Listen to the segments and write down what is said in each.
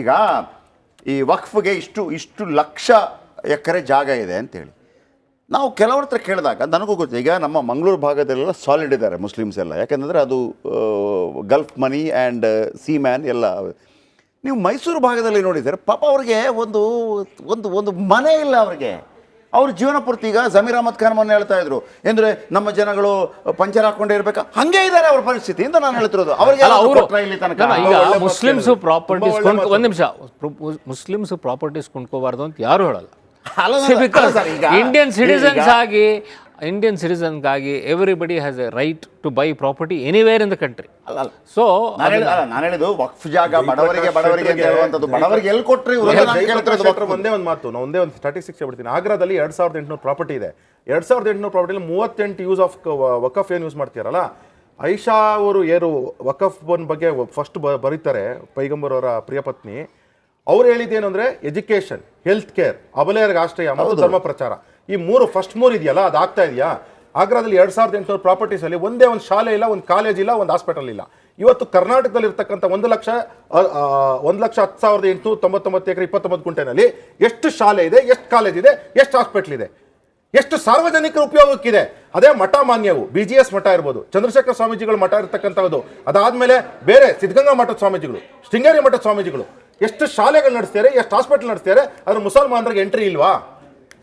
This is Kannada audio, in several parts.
ಈಗ ಈ ವಕ್ಫ್ಗೆ ಇಷ್ಟು ಇಷ್ಟು ಲಕ್ಷ ಎಕರೆ ಜಾಗ ಇದೆ ಅಂತೇಳಿ. ನಾವು ಕೆಲವ್ರ ಹತ್ರ ಕೇಳಿದಾಗ ನನಗೂ ಗೊತ್ತು, ಈಗ ನಮ್ಮ ಮಂಗಳೂರು ಭಾಗದಲ್ಲೆಲ್ಲ ಸಾಲಿಡ್ ಇದ್ದಾರೆ ಮುಸ್ಲಿಮ್ಸ್ ಎಲ್ಲ. ಯಾಕೆಂದರೆ ಅದು Gulf money and sea man ಎಲ್ಲ. ನೀವು ಮೈಸೂರು ಭಾಗದಲ್ಲಿ ನೋಡಿದರೆ ಪಾಪ ಅವ್ರಿಗೆ ಒಂದು ಒಂದು ಒಂದು ಮನೆ ಇಲ್ಲ ಅವ್ರಿಗೆ. ಅವ್ರ ಜೀವನ ಪೂರ್ತಿ ಈಗ ಜಮೀರ್ ಅಹಮದ್ ಖಾನ್ ಮೊನ್ನೆ ಹೇಳ್ತಾ ಇದ್ರು. ಎಂದ್ರೆ ನಮ್ಮ ಜನಗಳು ಪಂಚರ್ ಹಾಕೊಂಡೇ ಇರ್ಬೇಕು? ಹಂಗೆ ಇದ್ದಾರೆ ಅವ್ರ ಪರಿಸ್ಥಿತಿ ಅಂತ ನಾನು ಹೇಳ್ತಿರೋದು. ಅವ್ರಿಗೆ ತನಕ? ಮುಸ್ಲಿಮ್ಸ್. ಪ್ರಾಪರ್ಟೀಸ್ ಒಂದ್ ನಿಮಿಷ. ಮುಸ್ಲಿಮ್ಸ್ ಪ್ರಾಪರ್ಟೀಸ್ ಕೊಂಡ್ಕೋಬಾರ್ದು ಅಂತ ಯಾರು ಹೇಳಲ್ಲ. ಬಿಕಾಸ್ ಇಂಡಿಯನ್ ಸಿಟಿಸನ್ಸ್ ಆಗಿ ಇಂಡಿಯನ್ ಸಿಟಿಸನ್ಗಾಗಿ ಆಗಿ everybody has a right to buy property anywhere in the country. So ನಾನು ಹೇಳಿದ ಹೇಳಿದ್ದು ವಕ್ಫ್ ಜಾಗ ಬಡವರಿಗೆ ಬಡವರಿಗೆ ಅಂತ ಹೇಳುವಂಥದ್ದು. ಬಡವರಿಗೆ ಎಲ್ಲಿ ಕೊಟ್ರಿ. ಒಂದೇ ಒಂದು ಮಾತು ನಾನು ಒಂದೇ ಒಂದು ಸ್ಟಾಟಿಸ್ಟಿಕ್ಸ್ ಹೇಳ್ಬಿಡ್ತೀನಿ. ಆಗ್ರಾದಲ್ಲಿ ಎರಡ್ ಸಾವಿರದ ಎಂಟುನೂರು ಪ್ರಾಪರ್ಟಿ ಇದೆ. ಎರಡ್ ಸಾವಿರದ ಎಂಟುನೂರು ಪ್ರಾಪರ್ಟಿಲಿ ಮೂವತ್ತೆಂಟು ಯೂಸ್ ಆಫ್ ವಕಫ್ ಏನು ಯೂಸ್ ಮಾಡ್ತೀರಲ್ಲ? ಐಷಾ ಅವರು ಏರು ವಕಫ್ ಬನ್ ಬಗ್ಗೆ ಫಸ್ಟ್ ಬರೀತಾರೆ ಪೈಗಂಬರ್ ಅವರ ಪ್ರಿಯಪತ್ನಿ ಅವ್ರು ಹೇಳಿದ್ದೇನು ಅಂದ್ರೆ ಎಜುಕೇಶನ್ ಹೆಲ್ತ್ ಕೇರ್ ಅಬಲೆಯರಿಗೆ ಆಶ್ರಯ ಮತ್ತು ಧರ್ಮ ಪ್ರಚಾರ. ಈ ಮೂರು ಫಸ್ಟ್ ಮೂರು ಇದೆಯಲ್ಲ ಅದು ಆಗ್ತಾ ಇದೆಯಾ? ಆಗ್ರಾದಲ್ಲಿ ಎರಡ್ ಸಾವಿರದ ಎಂಟುನೂರು ಪ್ರಾಪರ್ಟೀಸ್ ಅಲ್ಲಿ ಒಂದೇ ಒಂದು ಶಾಲೆ ಇಲ್ಲ ಒಂದು ಕಾಲೇಜ್ ಇಲ್ಲ ಒಂದು ಹಾಸ್ಪಿಟಲ್ ಇಲ್ಲ. ಇವತ್ತು ಕರ್ನಾಟಕದಲ್ಲಿ ಇರ್ತಕ್ಕಂಥ ಒಂದು ಲಕ್ಷ ಒಂದು ಲಕ್ಷ ಹತ್ತು ಸಾವಿರದ ಎಂಟುನೂರ ತೊಂಬತ್ತೊಂಬತ್ತು ಎಕರೆ ಇಪ್ಪತ್ತೊಂಬತ್ತು ಗುಂಟೆನಲ್ಲಿ ಎಷ್ಟು ಶಾಲೆ ಇದೆ ಎಷ್ಟು ಕಾಲೇಜ್ ಇದೆ ಎಷ್ಟು ಹಾಸ್ಪಿಟ್ಲ್ ಇದೆ? ಎಷ್ಟು ಸಾರ್ವಜನಿಕರ ಉಪಯೋಗಕ್ಕಿದೆ? ಅದೇ ಮಠ ಮಾನ್ಯವು ಬಿ ಜಿ ಎಸ್ ಮಠ ಇರ್ಬೋದು ಚಂದ್ರಶೇಖರ ಸ್ವಾಮೀಜಿಗಳು ಮಠ ಇರ್ತಕ್ಕಂಥದ್ದು. ಅದಾದಮೇಲೆ ಬೇರೆ ಸಿದ್ಧಗಂಗಾ ಮಠದ ಸ್ವಾಮೀಜಿಗಳು ಶೃಂಗೇರಿ ಮಠದ ಸ್ವಾಮೀಜಿಗಳು. ಎಷ್ಟು ಶಾಲೆಗಳು ನಡೆಸ್ತಾರೆ ಎಷ್ಟು ಹಾಸ್ಪಿಟಲ್ ನಡೆಸ್ತಾರೆ ಅದ್ರ ಮುಸಲ್ಮಾನರಿಗೆ ಎಂಟ್ರಿ ಇಲ್ವಾ?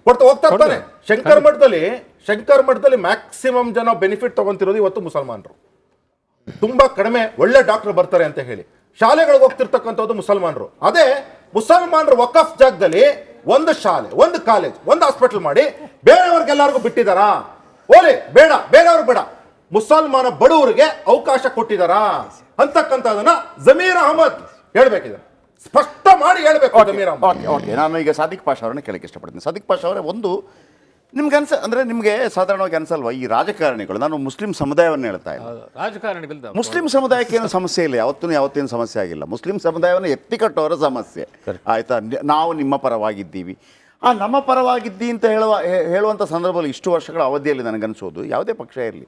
ಕೊಡ್ತಾ ಹೋಗ್ತಾ ಇರ್ತಾನೆ. ಶಂಕರ್ ಮಠದಲ್ಲಿ ಶಂಕರ್ ಮಠದಲ್ಲಿ ಮ್ಯಾಕ್ಸಿಮಮ್ ಜನ ಬೆನಿಫಿಟ್ ತಗೊಂತಿರೋದು ಇವತ್ತು ಮುಸಲ್ಮಾನರು. ತುಂಬಾ ಕಡಿಮೆ ಒಳ್ಳೆ ಡಾಕ್ಟರ್ ಬರ್ತಾರೆ ಅಂತ ಹೇಳಿ. ಶಾಲೆಗಳಿಗೆ ಹೋಗ್ತಿರ್ತಕ್ಕಂಥದ್ದು ಮುಸಲ್ಮಾನರು. ಅದೇ ಮುಸಲ್ಮಾನರು ವಕಫ್ ಜಾಗದಲ್ಲಿ ಒಂದು ಶಾಲೆ ಒಂದು ಕಾಲೇಜ್ ಒಂದು ಹಾಸ್ಪಿಟಲ್ ಮಾಡಿ ಬೇರೆಯವ್ರಿಗೆಲ್ಲರಿಗೂ ಬಿಟ್ಟಿದಾರಾ? ಓಲಿ ಬೇಡ ಬೇರೆಯವ್ರಿಗೆ ಬೇಡ. ಮುಸಲ್ಮಾನ ಬಡವರಿಗೆ ಅವಕಾಶ ಕೊಟ್ಟಿದಾರಾ? ಅಂತಕ್ಕಂಥದನ್ನ ಜಮೀರ್ ಅಹಮದ್ ಹೇಳ್ಬೇಕಿದೆ. ಸ್ಪಷ್ಟ ಮಾಡಿ ಹೇಳಬೇಕು ಓಕೆ ಓಕೆ ನಾನು ಈಗ ಸಾದಿಕ್ ಪಾಷ ಅವರನ್ನ ಕೇಳಕ್ಕೆ ಇಷ್ಟಪಡ್ತೀನಿ. ಸಾದಿಕ್ ಪಾಷ ಅವರೇ ಒಂದು ನಿಮ್ಗೆ ಅನ್ಸ ಅಂದರೆ ನಿಮಗೆ ಸಾಧಾರಣವಾಗಿ ಅನ್ಸಲ್ವಾ ಈ ರಾಜಕಾರಣಿಗಳು ನಾನು ಮುಸ್ಲಿಂ ಸಮುದಾಯವನ್ನು ಹೇಳ್ತಾ ಇದ್ದೆ ರಾಜಕಾರಣಿಗಳು ಮುಸ್ಲಿಂ ಸಮುದಾಯಕ್ಕೆ ಏನು ಸಮಸ್ಯೆ ಇಲ್ಲ ಯಾವತ್ತೂ ಯಾವತ್ತೇನು ಸಮಸ್ಯೆ ಆಗಿಲ್ಲ. ಮುಸ್ಲಿಂ ಸಮುದಾಯವನ್ನು ಎತ್ತಿ ಕಟ್ಟೋರ ಸಮಸ್ಯೆ. ಆಯ್ತಾ? ನಾವು ನಿಮ್ಮ ಪರವಾಗಿದ್ದೀವಿ. ಆ ನಮ್ಮ ಪರವಾಗಿದ್ದಿ ಅಂತ ಹೇಳುವ ಹೇ- ಹೇಳುವಂಥ ಸಂದರ್ಭದಲ್ಲಿ ಇಷ್ಟು ವರ್ಷಗಳ ಅವಧಿಯಲ್ಲಿ ನನಗನ್ಸೋದು ಯಾವುದೇ ಪಕ್ಷ ಇರಲಿ.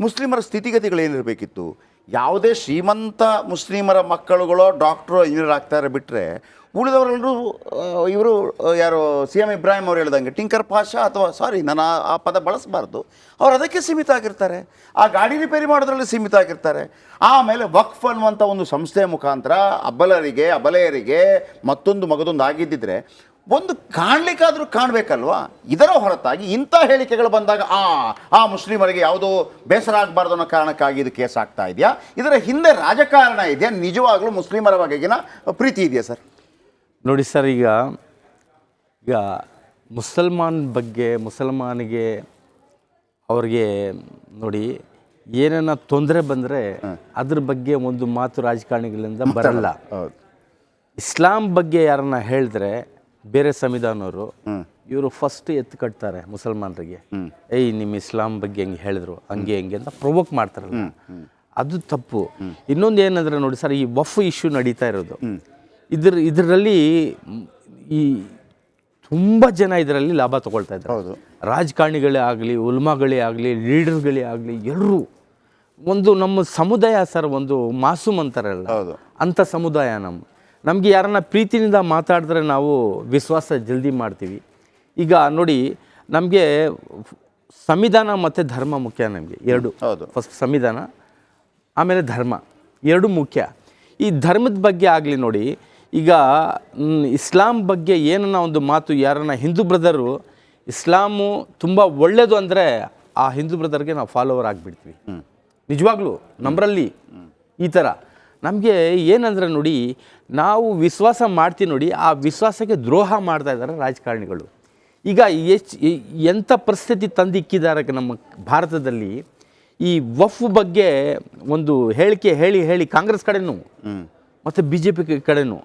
ಮುಸ್ಲಿಮರ ಸ್ಥಿತಿಗತಿಗಳು ಏನಿರಬೇಕಿತ್ತು? ಯಾವುದೇ ಶ್ರೀಮಂತ ಮುಸ್ಲಿಮರ ಮಕ್ಕಳುಗಳೋ ಡಾಕ್ಟ್ರು ಇಂಜಿನಿಯರ್ ಆಗ್ತಾರೆ ಬಿಟ್ಟರೆ ಉಳಿದವರೆಲ್ಲರೂ ಇವರು ಯಾರು ಸಿ ಎಂ ಇಬ್ರಾಹಿಂ ಅವ್ರು ಹೇಳ್ದಂಗೆ ಟಿಂಕರ್ ಪಾಷಾ ಅಥವಾ ಸಾರಿ ನಾನು ಆ- ಪದ ಬಳಸಬಾರ್ದು. ಅವ್ರು ಅದಕ್ಕೆ ಸೀಮಿತ ಆಗಿರ್ತಾರೆ. ಆ ಗಾಡಿ ರಿಪೇರಿ ಮಾಡೋದ್ರಲ್ಲಿ ಸೀಮಿತ ಆಗಿರ್ತಾರೆ. ಆಮೇಲೆ ವಕ್ಫ್ ಅನ್ನುವಂಥ ಒಂದು ಸಂಸ್ಥೆಯ ಮುಖಾಂತರ ಅಬಲರಿಗೆ, ಅಬಲೆಯರಿಗೆ ಮತ್ತೊಂದು ಮಗದೊಂದು ಆಗಿದ್ದಿದ್ರೆ ಒಂದು ಕಾಣಲಿಕ್ಕಾದರೂ ಕಾಣಬೇಕಲ್ವಾ? ಇದರ ಹೊರತಾಗಿ ಇಂಥ ಹೇಳಿಕೆಗಳು ಬಂದಾಗ ಆ ಆ ಮುಸ್ಲಿಮರಿಗೆ ಯಾವುದೋ ಬೇಸರ ಆಗಬಾರ್ದು ಅನ್ನೋ ಕಾರಣಕ್ಕಾಗಿ ಇದು ಕೇಸ್ ಆಗ್ತಾ ಇದೆಯಾ? ಇದರ ಹಿಂದೆ ರಾಜಕಾರಣ ಇದೆಯಾ? ನಿಜವಾಗಲೂ ಮುಸ್ಲಿಮರ ಬಗೆಗಿನ ಪ್ರೀತಿ ಇದೆಯಾ ಸರ್? ನೋಡಿ ಸರ್ ಈಗ ಈಗ ಮುಸಲ್ಮಾನ್ ಬಗ್ಗೆ ಮುಸಲ್ಮಾನಿಗೆ ಅವ್ರಿಗೆ ನೋಡಿ ಏನನ್ನ ತೊಂದರೆ ಬಂದರೆ ಅದ್ರ ಬಗ್ಗೆ ಒಂದು ಮಾತು ರಾಜಕಾರಣಿಗಳಿಂದ ಬರಲ್ಲ. ಇಸ್ಲಾಂ ಬಗ್ಗೆ ಯಾರನ್ನ ಹೇಳಿದ್ರೆ ಬೇರೆ ಸಂವಿಧಾನವರು ಇವರು ಫಸ್ಟ್ ಎತ್ತು ಕಟ್ತಾರೆ ಮುಸಲ್ಮಾನರಿಗೆ. ಏಯ್ ನಿಮ್ಮ ಇಸ್ಲಾಂ ಬಗ್ಗೆ ಹೆಂಗೆ ಹೇಳಿದ್ರು ಹಂಗೆ ಹೆಂಗೆ ಅಂತ ಪ್ರೊವೋಕ್ ಮಾಡ್ತಾರಲ್ಲ. ಅದು ತಪ್ಪು. ಇನ್ನೊಂದು ಏನಂದ್ರೆ ನೋಡಿ ಸರ್ ಈ ವಫ್ ಇಶ್ಯೂ ನಡೀತಾ ಇರೋದು. ಇದ್ರ ಇದರಲ್ಲಿ ಈ ತುಂಬ ಜನ ಇದರಲ್ಲಿ ಲಾಭ ತಗೊಳ್ತಾ ಇದ್ದಾರೆ. ರಾಜಕಾರಣಿಗಳೇ ಆಗಲಿ ಉಲ್ಮಾಗಳೇ ಆಗಲಿ ಲೀಡರ್ಗಳೇ ಆಗಲಿ ಎಲ್ಲರೂ ಒಂದು ನಮ್ಮ ಸಮುದಾಯ ಸರ್ ಒಂದು ಮಾಸೂಮ್ ಅಂತಾರಲ್ಲ. ಅಂಥ ಸಮುದಾಯ ನಮ್ಮ ನಮಗೆ ಯಾರನ್ನ ಪ್ರೀತಿನಿಂದ ಮಾತಾಡಿದ್ರೆ ನಾವು ವಿಶ್ವಾಸ ಜಲ್ದಿ ಮಾಡ್ತೀವಿ. ಈಗ ನೋಡಿ ನಮಗೆ ಸಂವಿಧಾನ ಮತ್ತು ಧರ್ಮ ಮುಖ್ಯ ನಮಗೆ ಎರಡು. ಹೌದು. ಫಸ್ಟ್ ಸಂವಿಧಾನ ಆಮೇಲೆ ಧರ್ಮ ಎರಡು ಮುಖ್ಯ. ಈ ಧರ್ಮದ ಬಗ್ಗೆ ಆಗಲಿ ನೋಡಿ ಈಗ ಇಸ್ಲಾಂ ಬಗ್ಗೆ ಏನನ್ನ ಒಂದು ಮಾತು ಯಾರನ್ನ ಹಿಂದೂ ಬ್ರದರು ಇಸ್ಲಾಮು ತುಂಬ ಒಳ್ಳೆಯದು ಅಂದರೆ ಆ ಹಿಂದೂ ಬ್ರದರ್ಗೆ ನಾವು ಫಾಲೋವರ್ ಆಗಿಬಿಡ್ತೀವಿ. ನಿಜವಾಗ್ಲೂ ನಮ್ಮರಲ್ಲಿ ಈ ಥರ ನಮಗೆ ಏನಂದ್ರೆ ನೋಡಿ ನಾವು ವಿಶ್ವಾಸ ಮಾಡ್ತೀವಿ ನೋಡಿ ಆ ವಿಶ್ವಾಸಕ್ಕೆ ದ್ರೋಹ ಮಾಡ್ತಾ ಇದ್ದಾರೆ ರಾಜಕಾರಣಿಗಳು. ಈಗ ಎಷ್ಟು ಎಂಥ ಪರಿಸ್ಥಿತಿ ತಂದಿಕ್ಕಿದ್ದಾರೆ ನಮ್ಮ ಭಾರತದಲ್ಲಿ ಈ ವಫ್ ಬಗ್ಗೆ ಒಂದು ಹೇಳಿಕೆ ಹೇಳಿ ಹೇಳಿ ಕಾಂಗ್ರೆಸ್ ಕಡೆನೂ ಮತ್ತು ಬಿ ಜೆ ಪಿ ಕಡೆನೂ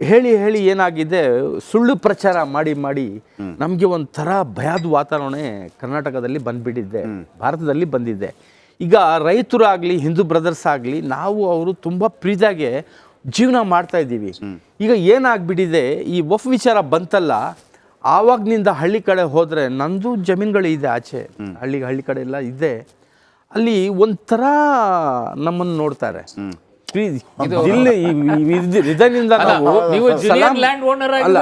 ಹೇಳಿ ಹೇಳಿ ಏನಾಗಿದೆ ಸುಳ್ಳು ಪ್ರಚಾರ ಮಾಡಿ ಮಾಡಿ ನಮಗೆ ಒಂಥರ ಭಯದ ವಾತಾವರಣ ಕರ್ನಾಟಕದಲ್ಲಿ ಬಂದ್ಬಿಟ್ಟಿದ್ದೆ ಭಾರತದಲ್ಲಿ ಬಂದಿದೆ. ಈಗ ರೈತರಾಗಲಿ ಹಿಂದೂ ಬ್ರದರ್ಸ್ ಆಗಲಿ ನಾವು ಅವರು ತುಂಬ ಪ್ರೀತಿಯಾಗೆ ಜೀವನ ಮಾಡ್ತಾ ಇದ್ದೀವಿ. ಈಗ ಏನಾಗ್ಬಿಟ್ಟಿದೆ ಈ ಒಫ್ ವಿಚಾರ ಬಂತಲ್ಲ ಆವಾಗ್ನಿಂದ ಹಳ್ಳಿ ಕಡೆ ಹೋದರೆ ನಂದು ಜಮೀನುಗಳು ಇದೆ ಆಚೆ. ಹಳ್ಳಿ ಹಳ್ಳಿ ಕಡೆ ಎಲ್ಲ ಇದೆ. ಅಲ್ಲಿ ಒಂಥರ ನಮ್ಮನ್ನು ನೋಡ್ತಾರೆ. ಈ- ಇದರಿಂದ ನಾವು ನೀವು junior ಲ್ಯಾಂಡ್ ಓನರ್ ಅಲ್ಲ,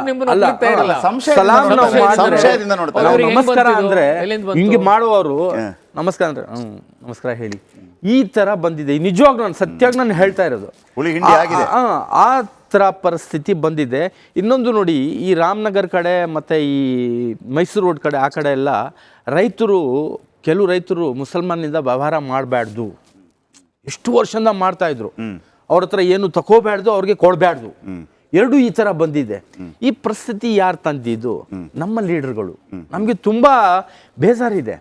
ಅಲ್ಲ, ಸಲಾಂ ನಾವು ಸಂಶಯದಿಂದ ನೋಡ್ತಾರೆ. ನಮಸ್ಕಾರ ಅಂದ್ರೆ ಹಿಂಗೆ ಮಾಡುವವರು ನಮಸ್ಕಾರ ಅಂದ್ರೆ ಹ್ಮ್ ನಮಸ್ಕಾರ ಹೇಳಿ. ಈ ತರ ಬಂದಿದೆ. ನಿಜವಾಗ್ಲೂ ನಾನು ಸತ್ಯಾಗಿ ನಾನು ಹೇಳ್ತಾ ಇರೋದು. ಆ- ಆಗಿದೆ. ಆ- ಆ ಥರ ಪರಿಸ್ಥಿತಿ ಬಂದಿದೆ. ಇನ್ನೊಂದು ನೋಡಿ ಈ ರಾಮನಗರ್ ಕಡೆ ಮತ್ತೆ ಈ ಮೈಸೂರು ರೋಡ್ ಕಡೆ ಆ ಕಡೆ ಎಲ್ಲ ರೈತರು ಕೆಲವು ರೈತರು ಮುಸಲ್ಮಾನಿಂದ ವ್ಯವಹಾರ ಮಾಡಬಾರ್ದು. ಎಷ್ಟು ವರ್ಷದಿಂದ ಮಾಡ್ತಾ ಇದ್ರು. ಅವ್ರ ಹತ್ರ ಏನು ತಕೋಬ್ಯಾಡ್ದು ಅವ್ರಿಗೆ ಕೊಡಬ್ಯಾಡ್ದು. ಎರಡು ಈ ಥರ ಬಂದಿದೆ. ಈ ಪರಿಸ್ಥಿತಿ ಯಾರು ತಂದಿದ್ದು? ನಮ್ಮ ಲೀಡರ್ಗಳು. ನಮಗೆ ತುಂಬಾ ಬೇಜಾರಿದೆ.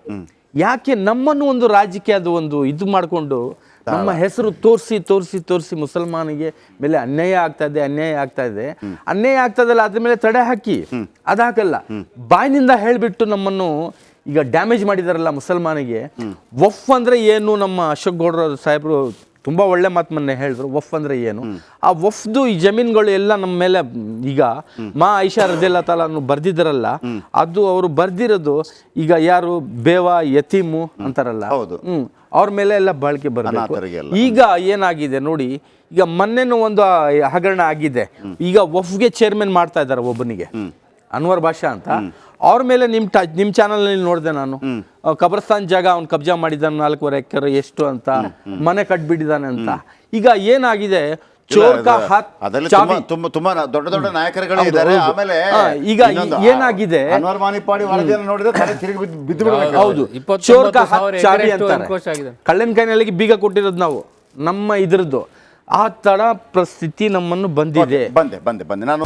ಯಾಕೆ ನಮ್ಮನ್ನು ಒಂದು ರಾಜಕೀಯದ ಒಂದು ಇದು ಮಾಡಿಕೊಂಡು ನಮ್ಮ ಹೆಸರು ತೋರಿಸಿ ತೋರಿಸಿ ತೋರಿಸಿ ಮುಸಲ್ಮಾನಿಗೆ ಮೇಲೆ ಅನ್ಯಾಯ ಆಗ್ತಾ ಇದೆ ಅನ್ಯಾಯ ಆಗ್ತಾ ಇದೆ. ಅನ್ಯಾಯ ಆಗ್ತದಲ್ಲ ಅದ್ರ ಮೇಲೆ ತಡೆ ಹಾಕಿ. ಅದಾಗಲ್ಲ. ಬಾಯಿನಿಂದ ಹೇಳ್ಬಿಟ್ಟು ನಮ್ಮನ್ನು ಈಗ ಡ್ಯಾಮೇಜ್ ಮಾಡಿದಾರಲ್ಲ ಮುಸಲ್ಮಾನಿಗೆ ವಫ್ ಅಂದ್ರೆ ಏನು? ನಮ್ಮ ಅಶೋಕ್ ಗೌಡ್ರ ಸಾಹೇಬರು ತುಂಬಾ ಒಳ್ಳೆ ಮಾತು ಮೊನ್ನೆ ಹೇಳಿದ್ರು ವಫ್ ಅಂದ್ರೆ ಏನು? ಆ ವಫ್ದು ಈ ಜಮೀನುಗಳು ಎಲ್ಲ ನಮ್ಮ ಮೇಲೆ ಈಗ ಮಾ ಐಷಾ ರದಿಲ್ಲ ತಾಲ ಬರ್ದಿದ್ದಾರಲ್ಲ ಅದು ಅವರು ಬರ್ದಿರೋದು ಈಗ ಯಾರು? ಬೇವ ಯತೀಮು ಅಂತಾರಲ್ಲ. ಹೌದು. ಹ್ಮ್. ಅವ್ರ ಮೇಲೆ ಎಲ್ಲ ಬಾಳಿಕೆ ಬರಬೇಕು. ಈಗ ಏನಾಗಿದೆ ನೋಡಿ ಈಗ ಮೊನ್ನೆನೂ ಒಂದು ಹಗರಣ ಆಗಿದೆ. ಈಗ ವಫ್ಗೆ ಚೇರ್ಮನ್ ಮಾಡ್ತಾ ಇದ್ದಾರೆ ಒಬ್ಬನಿಗೆ. ಅನ್ವರ್ ಭಾಷಾ ಅಂತ. ಅವ್ರ ಮೇಲೆ ನಿಮ್ಮ ಟ ನಿಮ್ಮ ಚಾನಲ್ನಲ್ಲಿ ನೋಡಿದೆ ನಾನು. ಕಬರ್ಸ್ತಾನ್ ಜಾಗ ಅವ್ನು ಕಬ್ಜಾ ಮಾಡಿದ್ದಾನೆ ನಾಲ್ಕೂವರೆ ಎಕರೆ ಎಷ್ಟು ಅಂತ. ಮನೆ ಕಟ್ಬಿಟ್ಟಿದ್ದಾನೆ ಅಂತ. ಈಗ ಏನಾಗಿದೆ? ತುಂಬಾ ದೊಡ್ಡ ದೊಡ್ಡ ನಾಯಕರುಗಳು ಇದ್ದಾರೆ. ಆಮೇಲೆ ಈಗ ಏನಾಗಿದೆ? ಹೌದು ಕಳ್ಳನ ಕೈನಲ್ಲಿ ಬೀಗ ಕೊಟ್ಟಿರೋದು ನಾವು. ನಮ್ಮ ಇದ್ರದ್ದು. ಆ ತರ ಪರಿಸ್ಥಿತಿ ನಮ್ಮನ್ನು ಬಂದಿದೆ. ಬಂದೆ ಬಂದೆ ಬಂದೆ. ನಾನು